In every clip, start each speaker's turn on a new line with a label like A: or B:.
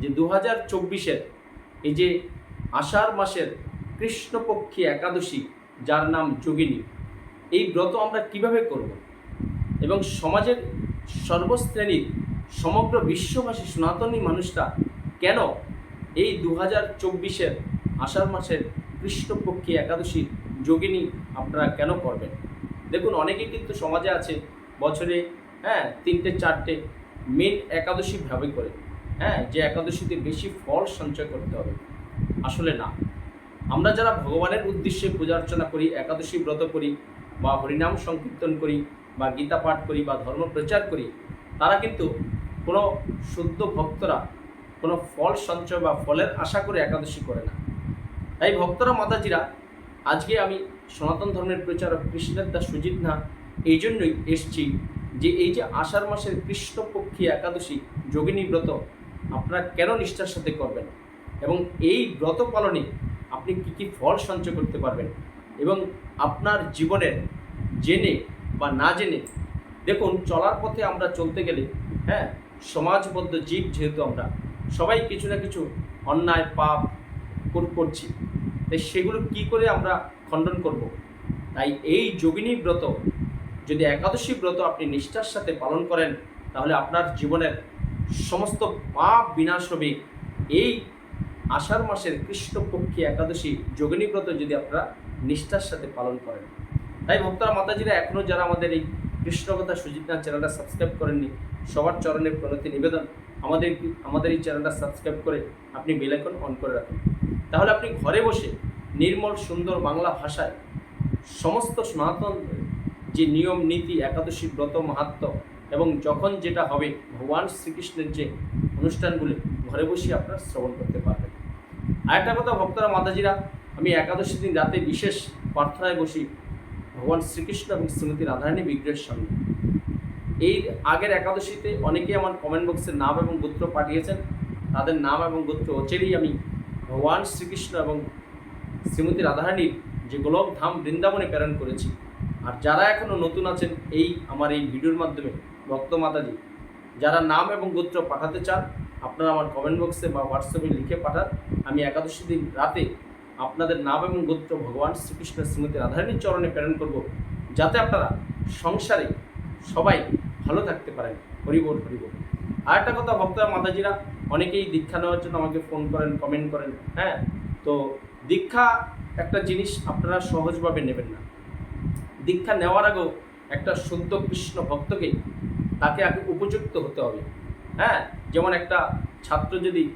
A: যে দু হাজার চব্বিশের এই যে আষাঢ় মাসের কৃষ্ণপক্ষী একাদশী, যার নাম যোগিনী, এই ব্রত আমরা কীভাবে করব? এবং সমাজের সর্বশ্রেণীর সমগ্র বিশ্ববাসী সনাতনী মানুষরা কেন এই দু হাজার চব্বিশের আষাঢ় মাসের কৃষ্ণপক্ষী একাদশী, যোগিনী আপনারা কেন করবেন? দেখুন অনেকে কিন্তু সমাজে আছে, বছরে হ্যাঁ তিনটে, চারটে মেন একাদশী ভাবে করে। হ্যাঁ যে একাদশীতে বেশি ফল সঞ্চয় করতে হবে। আসলে না। আমরা যারা ভগবানের উদ্দেশ্যে পূজা অর্চনা করি, একাদশী ব্রত করি, বা হরিনাম সংকীর্তন করি, বা গীতা পাঠ করি, বা ধর্ম প্রচার করি, তারা কিন্তু কোনো শুদ্ধ ভক্তরা কোনো ফল সঞ্চয় বা ফলের আশা করে একাদশী করে না। তাই ভক্তরা, মাতাজিরা, আজকে আমি সনাতন ধর্মের প্রচারক কৃষ্ণের দাস সুজিত না এই জন্যই এসছি যে, এই যে আষাঢ় মাসের কৃষ্ণপক্ষী একাদশী, যোগিনী ব্রত আপনারা কেন নিষ্ঠার সাথে করবেন? এবং এই ব্রত পালনে আপনি কী কী ফল সঞ্চয় করতে পারবেন? এবং আপনার জীবনের জেনে বা না জেনে, দেখুন চলার পথে আমরা চলতে গেলে হ্যাঁ সমাজবদ্ধ জীব যেহেতু আমরা, সবাই কিছু না কিছু অন্যায়, পাপ কর- করছি। তাই সেগুলো কি করে আমরা খণ্ডন করব? তাই এই যোগিনী ব্রত, যদি একাদশী ব্রত আপনি নিষ্ঠার সাথে পালন করেন, তাহলে আপনার জীবনের সমস্ত পাপ বিনাশ হবে এই আষাঢ় মাসের কৃষ্ণপক্ষী একাদশী যোগিনী ব্রত যদি আপনারা নিষ্ঠার সাথে পালন করেন। তাই ভক্তরা মাতাজিরা এখনও যারা আমাদের এই কৃষ্ণকথা সুজিত নাথ চ্যানেলটা সাবস্ক্রাইব করেননি, সবার চরণে প্রণতি নিবেদন। আমাদের আমাদের এই চ্যানেলটা সাবস্ক্রাইব করে আপনি বেলাইকন অন করে রাখুন। তাহলে আপনি ঘরে বসে নির্মল সুন্দর বাংলা ভাষায় সমস্ত সনাতন যে নিয়ম, নীতি, একাদশী ব্রত মাহাত্ম এবং যখন যেটা হবে, ভগবান শ্রীকৃষ্ণের যে অনুষ্ঠানগুলি, ঘরে বসে আপনারা শ্রবণ করতে পারবেন। আরেকটা কথা, ভক্তরা, মাতাজিরা, আমি একাদশী দিন রাতে বিশেষ প্রার্থনায় বসি ভগবান শ্রীকৃষ্ণ এবং শ্রীমতী রাধারানী বিগ্রহের সামনে এই আগের একাদশীতে অনেকেই আমার কমেন্ট বক্সে নাম এবং গোত্র পাঠিয়েছেন। তাদের নাম এবং গোত্র অচেরেই আমি ভগবান শ্রীকৃষ্ণ এবং শ্রীমতী রাধারানীর যে গোলক ধাম বৃন্দাবনে প্রেরণ করেছি। আর যারা এখনও নতুন আছেন, এই আমার এই ভিডিওর মাধ্যমে ভক্ত মাতাজি, যারা নাম এবং গোত্র পাঠাতে চান, আপনারা আমার কমেন্ট বক্সে বা হোয়াটসঅ্যাপে লিখে পাঠান। আমি একাদশী দিন রাতে আপনাদের নাম এবং গোত্র ভগবান শ্রীকৃষ্ণ শ্রীমতী রাধারানীর চরণে প্রেরণ করব, যাতে আপনারা সংসারে সবাই ভালো থাকতে পারেন। হরিবোল হরিবোল আর একটা কথা ভক্তরা মাতাজিরা, অনেকেই দীক্ষা নেওয়ার জন্য আমাকে ফোন করেন কমেন্ট করেন হ্যাঁ? তো দীক্ষা একটা জিনিস আপনারা সহজভাবে নেবেন না। দীক্ষা নেওয়ার আগেও একটা শুদ্ধ কৃষ্ণ ভক্তকে তাকে আগে উপযুক্ত হতে হবে। হ্যাঁ? যেমন একটা ছাত্র যদি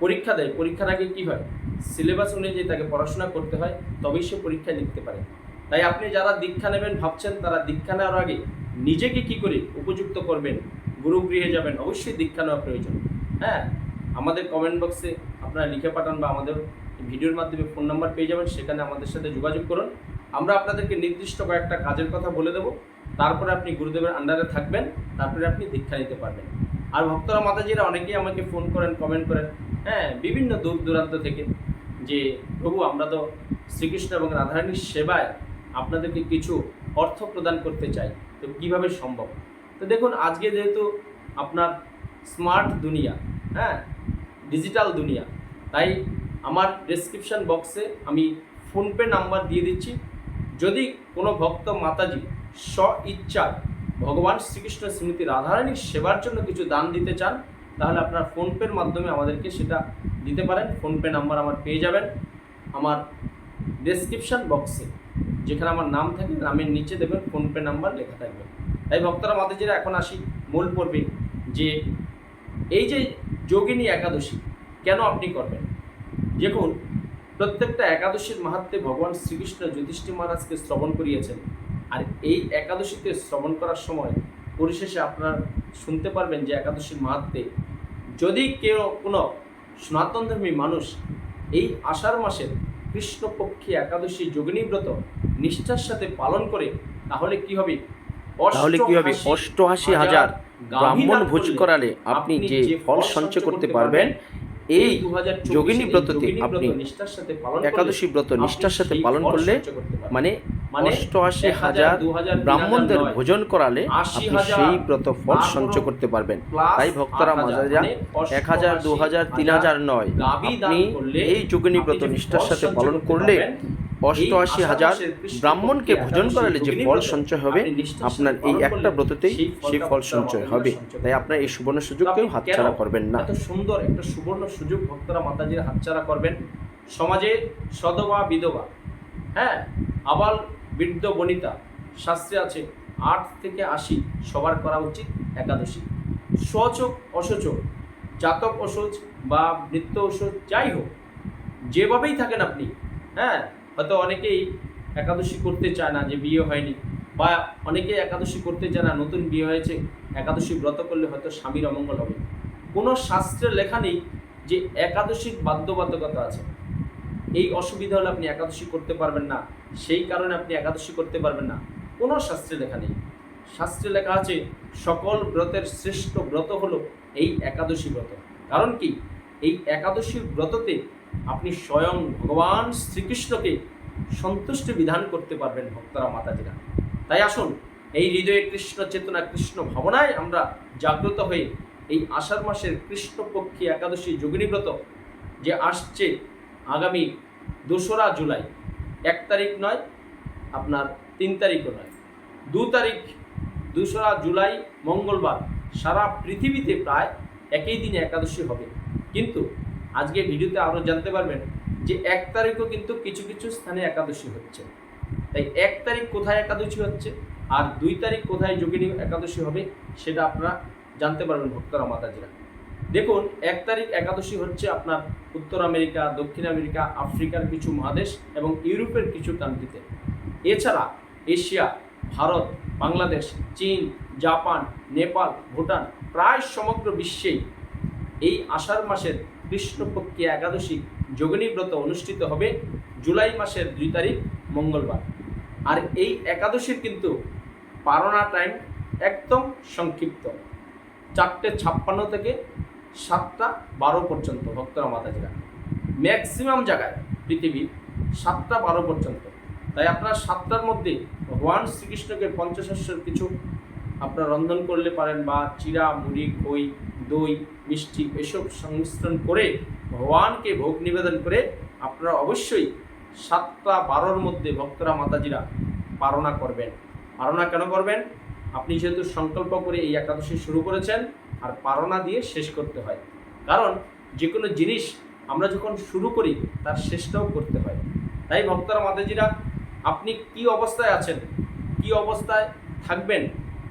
A: পরীক্ষা দেয়, পরীক্ষার আগে কী হয়? সিলেবাস অনুযায়ী তাকে পড়াশোনা করতে হয়, তবেই সে পরীক্ষায় লিখতে পারে। তাই আপনি যারা দীক্ষা নেবেন ভাবছেন তারা দীক্ষা নেওয়ার আগে নিজেকে কি করে উপযুক্ত করবেন? গুরুগৃহে যাবেন, অবশ্যই দীক্ষা নেওয়া প্রয়োজন। হ্যাঁ? আমাদের কমেন্ট বক্সে আপনারা লিখে পাঠান বা আমাদের ভিডিওর মাধ্যমে ফোন নাম্বার পেয়ে যাবেন, সেখানে আমাদের সাথে যোগাযোগ করুন। আমরা আপনাদেরকে নির্দিষ্ট কয়েকটা কাজের কথা বলে দেবো। তারপরে আপনি গুরুদেবের আন্ডারে থাকবেন, তারপরে আপনি দীক্ষা নিতে পারবেন। আর ভক্তরা, মাতাজিরা অনেকেই আমাকে ফোন করেন কমেন্ট করেন। হ্যাঁ বিভিন্ন দূর দূরান্ত থেকে যে, প্রভু, আমরা তো শ্রীকৃষ্ণ এবং রাধারানীর সেবায় আপনাদেরকে কিছু অর্থ প্রদান করতে চাই। তো কীভাবে সম্ভব? তো দেখুন, আজকে যেহেতু আপনার স্মার্ট দুনিয়া হ্যাঁ ডিজিটাল দুনিয়া, তাই আমার ডেসক্রিপশন বক্সে আমি ফোনপে নাম্বার দিয়ে দিচ্ছি। যদি কোনো ভক্ত, মাতাজি স্ব ইচ্ছা ভগবান শ্রীকৃষ্ণ শ্রীমতী রাধারানীর সেবার জন্য কিছু দান দিতে চান, তাহলে আপনার ফোনপের মাধ্যমে আমাদেরকে সেটা দিতে পারেন। ফোনপে নাম্বার আমার পেয়ে যাবেন আমার ডেসক্রিপশন বক্সে যেখানে আমার নাম থাকে নামের নিচে দেবেন ফোনপে নাম্বার লেখা থাকবে। তাই ভক্তরা, মাতাজিরা, এখন আসি মূল পর্বে, যে এই যে যোগিনী একাদশী, কেন আপনি করবেন? দেখুন, প্রত্যেকটা একাদশীর মাহাত্মে ভগবান শ্রীকৃষ্ণ যুধিষ্ঠির মহারাজকে শ্রবণ করিয়েছেন। আর এই একাদশীতে শ্রবণ করার সময় পরিশেষে আপনারা শুনতে পারবেন যে একাদশীর মাহাত্মে যদি কেউ কোনো সনাতন ধর্মী মানুষ এই আষাঢ় মাসের কৃষ্ণপক্ষী একাদশী যোগিনী ব্রত নিষ্ঠার সাথে পালন করে তাহলে কি হবে?
B: তাহলে কি হবে? অষ্টআশি হাজার ব্রাহ্মণ ভোজ করালে আপনি যে ফল সঞ্চয় করতে পারবেন এই যোগিনী ব্রততে আপনি একাদশী ব্রত নিষ্ঠার সাথে পালন করলে মানে অষ্টআশি হাজার ব্রাহ্মণদের ভোজন করালে আপনি সেই ব্রত ফল সঞ্চয় করতে পারবেন। তাই ভক্তরা মাজারা এক হাজার দু হাজার তিন হাজার নয়। আপনি এই যোগিনী ব্রত নিষ্ঠার সাথে পালন করলে অষ্টআশি হাজার ব্রাহ্মণকে ভোজন করালে যে ফল সঞ্চয় হবে আপনার এই একটা ব্রততেই সেই ফল সঞ্চয় হবে। তাই আপনার এই সুবর্ণ সুযোগ কেউ হাতছাড়া করবেন না।
A: এত সুন্দর একটা সুবর্ণ সুযোগ ভক্তরা মাতাজির হাতছাড়া করবেন? সমাজে সদবা বিধবা হ্যাঁ? আবাল বৃদ্ধ বনিতা, শাস্ত্রে আছে, আট থেকে আশি সবার করা উচিত একাদশী। সচক অসচক জাতক অসচ বা নৃত্য অসচ, যাই হোক, যেভাবেই থাকেন আপনি হ্যাঁ হয়তো অনেকেই একাদশী করতে চায় না যে বিয়ে হয়নি, বা অনেকেই একাদশী করতে চায় না, নতুন বিয়ে হয়েছে, একাদশী ব্রত করলে হয়তো স্বামীর অমঙ্গল হবে। কোনো শাস্ত্রে লেখা নেই যে একাদশীর বাধ্যবাধকতা আছে। এই অসুবিধা হলে আপনি একাদশী করতে পারবেন না। সেই কারণে আপনি একাদশী করতে পারবেন না। কোনো শাস্ত্রে লেখা নেই। শাস্ত্রে লেখা আছে, সকল ব্রতের শ্রেষ্ঠ ব্রত হলো এই একাদশী ব্রত। কারণ কি? এই একাদশী ব্রততে আপনি স্বয়ং ভগবান শ্রীকৃষ্ণকে সন্তুষ্ট বিধান করতে পারবেন ভক্তরা, মাতাজিরা। তাই আসুন, এই হৃদয়ে কৃষ্ণ চেতনা, কৃষ্ণ ভাবনায় আমরা জাগ্রত হয়ে এই আষাঢ় মাসের কৃষ্ণপক্ষী একাদশী যোগিনী ব্রত, যে আসছে আগামী দোসরা জুলাই এক তারিখ নয়, আপনার তিন তারিখও নয়। দু তারিখ, দোসরা জুলাই, মঙ্গলবার, সারা পৃথিবীতে প্রায় একই দিনে একাদশী হবে। কিন্তু আজকে ভিডিওতে আরও জানতে পারবেন যে এক তারিখও কিন্তু কিছু কিছু স্থানে একাদশী হচ্ছে। তাই এক তারিখ কোথায় একাদশী হচ্ছে আর দুই তারিখ কোথায় যোগিনী একাদশী হবে, সেটা আপনারা জানতে পারবেন ভক্তরা, মাতাজিরা। দেখুন, এক তারিখ একাদশী হচ্ছে আপনার উত্তর আমেরিকা, দক্ষিণ আমেরিকা, আফ্রিকার কিছু মহাদেশ এবং ইউরোপের কিছু কান্ট্রিতে। এছাড়া এশিয়া, ভারত, বাংলাদেশ, চীন, জাপান, নেপাল, ভুটান প্রায় সমগ্র বিশ্বেই এই আষাঢ় মাসের কৃষ্ণপক্ষী একাদশী যোগিনী ব্রত অনুষ্ঠিত হবে জুলাই মাসের দুই তারিখ, মঙ্গলবার। আর এই একাদশীর কিন্তু পারণা টাইম একদম সংক্ষিপ্ত। চারটে ছাপ্পান্ন থেকে সাতটা বারো পর্যন্ত ভক্তরা মাতাজিরা। ম্যাক্সিমাম জায়গায় পৃথিবীর সাতটা বারো পর্যন্ত। তাই আপনার সাতটার মধ্যে ভগবান শ্রীকৃষ্ণকে পঞ্চশস্যের কিছু আপনার রন্ধন করলে পারেন বা চিরা, মুড়ি, খই, দই, মিষ্টি এসব সংমিশ্রণ করে ভগবানকে ভোগ নিবেদন করে আপনারা অবশ্যই সাতটা বারোর মধ্যে ভক্তরা মাতাজিরা পারণা করবেন। পারণা কেন করবেন? আপনি যেহেতু সংকল্প করে এই একাদশী শুরু করেছেন আর পারণা দিয়ে শেষ করতে হয়। কারণ যে কোনো জিনিস আমরা যখন শুরু করি, তার শেষটাও করতে হয়। তাই ভক্তরা, মাতাজিরা, আপনি কি অবস্থায় আছেন? কি অবস্থায় থাকবেন?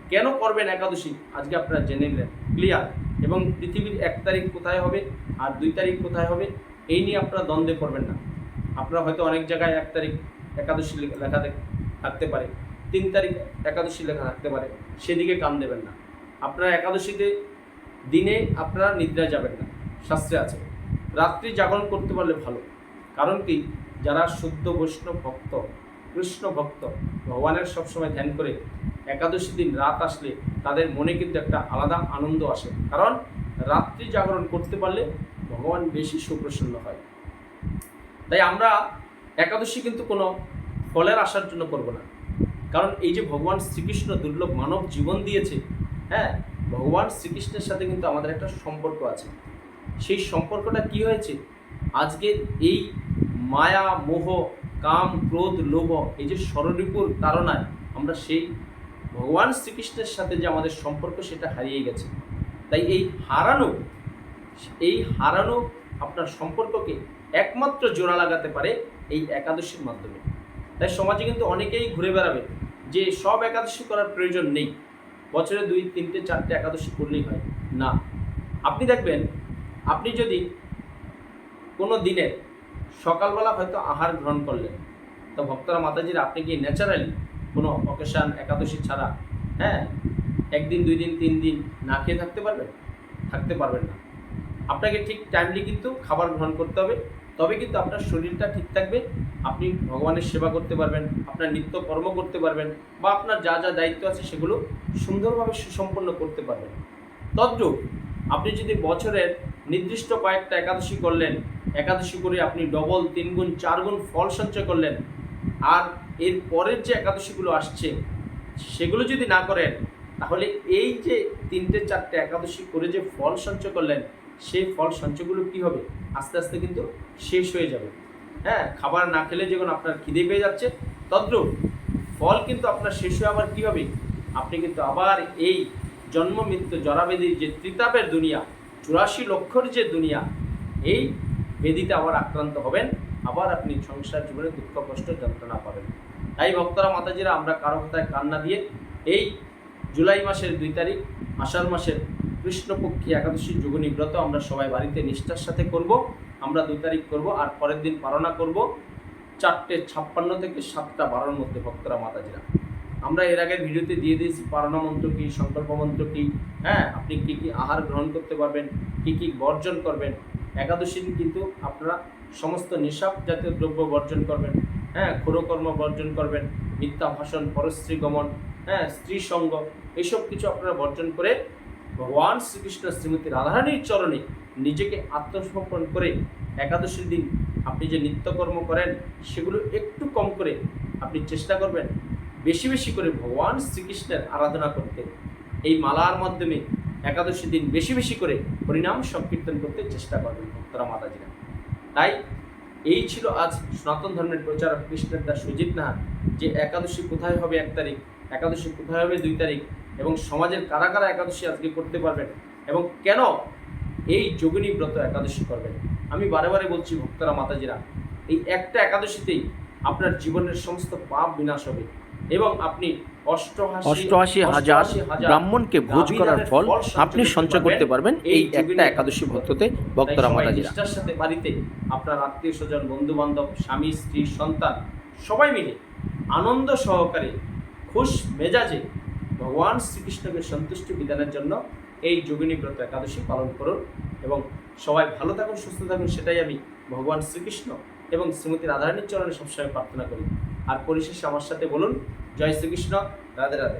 A: কেন করবেন একাদশী? আজকে আপনারা জেনে নিলেন। ক্লিয়ার? এবং পৃথিবীর এক তারিখ কোথায় হবে আর দুই তারিখ কোথায় হবে, এই নিয়ে আপনারা দ্বন্দ্বে করবেন না। আপনারা হয়তো অনেক জায়গায় এক তারিখ একাদশী লেখা থাকতে পারে। তিন তারিখ একাদশী লেখা থাকতে পারে। সেদিকে কান দেবেন না। আপনারা একাদশীতে দিনে আপনারা নিদ্রা যাবেন না, শাস্ত্রে আছে। রাত্রি জাগরণ করতে পারলে ভালো। কারণ কি? যারা শুদ্ধ বৈষ্ণব ভক্ত, কৃষ্ণ ভক্ত, ভগবানের সবসময় ধ্যান করে একাদশী দিন রাত আসলে তাদের মনে কিন্তু একটা আলাদা আনন্দ আসে। কারণ রাত্রি জাগরণ করতে পারলে ভগবান বেশি সুপ্রসন্ন হয়। তাই আমরা একাদশী কিন্তু কোনো ফলের আসার জন্য করব না। কারণ এই যে ভগবান শ্রীকৃষ্ণ দুর্লভ মানব জীবন দিয়েছে হ্যাঁ ভগবান শ্রীকৃষ্ণের সাথে কিন্তু আমাদের একটা সম্পর্ক আছে। সেই সম্পর্কটা কি হয়েছে? আজকের এই মায়া, মোহ, কাম, ক্রোধ, লোভ এই যে স্বরূপুর তাড়নায় আমরা সেই ভগবান শ্রীকৃষ্ণের সাথে যে আমাদের সম্পর্ক সেটা হারিয়ে গেছে। তাই এই হারানো এই হারানো আপনার সম্পর্ককে একমাত্র জোড়া লাগাতে পারে এই একাদশীর মাধ্যমে। তাই সমাজে কিন্তু অনেকেই ঘুরে বেড়াবে যে সব একাদশী করার প্রয়োজন নেই। বছরে দুই, তিনটে, চারটে একাদশী করলেই হয়। না। আপনি দেখবেন, আপনি যদি কোনো দিনের সকালবেলা হয়তো আহার গ্রহণ করলেন, তো ভক্তরা মাতাজির, আপনি কি ন্যাচারালি কোনো অকেশান, একাদশী ছাড়া হ্যাঁ একদিন, দুই দিন, তিন দিন না খেয়ে থাকতে পারবেন? থাকতে পারবেন না। আপনাকে ঠিক টাইমলি কিন্তু খাবার গ্রহণ করতে হবে। তবে কিন্তু আপনার শরীরটা ঠিক থাকবে, আপনি ভগবানের সেবা করতে পারবেন, আপনার নিত্য কর্ম করতে পারবেন, বা আপনার যা যা দায়িত্ব আছে সেগুলো সুন্দরভাবে সুসম্পন্ন করতে পারবেন। তদ্রূপ আপনি যদি বছরের নির্দিষ্ট কয়েকটা একাদশী করলেন, একাদশী করে আপনি ডবল তিন গুণ চার গুণ ফল সঞ্চয় করলেন, আর এর পরের যে একাদশীগুলো আসছে, সেগুলো যদি না করেন, তাহলে এই যে তিনটে, চারটে একাদশী করে যে ফল সঞ্চয় করলেন, সেই ফল সঞ্চয়গুলো কি হবে? আস্তে আস্তে কিন্তু শেষ হয়ে যাবে। হ্যাঁ খাবার না খেলে যখন আপনার খিদে পেয়ে যাচ্ছে। তদ্রূপ ফল কিন্তু আপনার শেষ হয়ে আবার কী হবে? আপনি কিন্তু আবার এই জন্ম মৃত্যু জরাবেদির যে ত্রিতাপের দুনিয়া, চুরাশি লক্ষর যে দুনিয়া, এই বেদিতে আবার আক্রান্ত হবেন। আবার আপনি সংসার জীবনে দুঃখ, কষ্ট, যন্ত্রণা পাবেন। তাই ভক্তরা, মাতাজিরা, আমরা কারও কথায় কান্না দিয়ে এই জুলাই মাসের দুই তারিখ, আষাঢ় মাসের কৃষ্ণপক্ষী একাদশী যোগনী ব্রত আমরা সবাই বাড়িতে নিষ্ঠার সাথে করব, আমরা দুই তারিখ করব আর পরের দিন পালনা করব চারটে ছাপ্পান্ন থেকে সাতটা বারোর মধ্যে ভক্তরা মাতাজিরা। আমরা এর আগের ভিডিওতে দিয়ে দিয়েছি পারণা মন্ত্র কী, সংকল্প মন্ত্র কী হ্যাঁ আপনি কী কী আহার গ্রহণ করতে পারবেন, কী কী বর্জন করবেন। একাদশী কিন্তু আপনারা সমস্ত নিঃসাপ জাতীয় দ্রব্য বর্জন করবেন হ্যাঁ ক্ষুরকর্ম বর্জন করবেন মিথ্যা ভাষণ পরশ্রী গমন হ্যাঁ স্ত্রী সঙ্গ এইসব কিছু আপনারা বর্জন করে ভগবান শ্রীকৃষ্ণ শ্রীমতী রাধারানীর চরণে নিজেকে আত্মসমর্পণ করে একাদশীর দিন আপনি যে নিত্যকর্ম করেন, সেগুলো একটু কম করে আপনি চেষ্টা করবেন বেশি বেশি করে ভগবান শ্রীকৃষ্ণের আরাধনা করতে। এই মালার মাধ্যমে একাদশী দিন বেশি বেশি করে হরিনাম সংকীর্তন করতে চেষ্টা করবেন ভক্তরা মাতাজিরা। তাই এই ছিল আজ সনাতন ধর্মের প্রচারক কৃষ্ণের দাস সুজিত নাহার যে একাদশী কোথায় হবে এক তারিখ, একাদশী কোথায় হবে দুই তারিখ এবং সমাজের কারা কারা একাদশী আজকে করতে পারবেন এবং কেন এই যোগিনী ব্রত একাদশী করবেন? আমি বারে বারে বলছি ভক্তরা মাতাজিরা এই একটা একাদশীতেই আপনার জীবনের সমস্ত পাপ বিনাশ হবে এবং আপনি অষ্টআশি
B: হাজার ব্রাহ্মণকে ভোজ করার ফল আপনি সঞ্চয় করতে পারবেন এই একটা একাদশী ভক্ততে ভক্তরা মাতাজিরা।
A: সাথে বাড়িতে আপনার আত্মীয় স্বজন বন্ধু বান্ধব স্বামী স্ত্রী সন্তান সবাই মিলে আনন্দ সহকারে খুশ মেজাজে ভগবান শ্রীকৃষ্ণকে সন্তুষ্টি বিধানের জন্য এই যোগিনী ব্রত একাদশী পালন করুন এবং সবাই ভালো থাকুন, সুস্থ থাকুন, সেটাই আমি ভগবান শ্রীকৃষ্ণ এবং শ্রীমতী রাধারানীর চরণে সবসময় প্রার্থনা করি। আর পরিশেষে আমার সাথে বলুন, জয় শ্রীকৃষ্ণ, রাধে রাধে।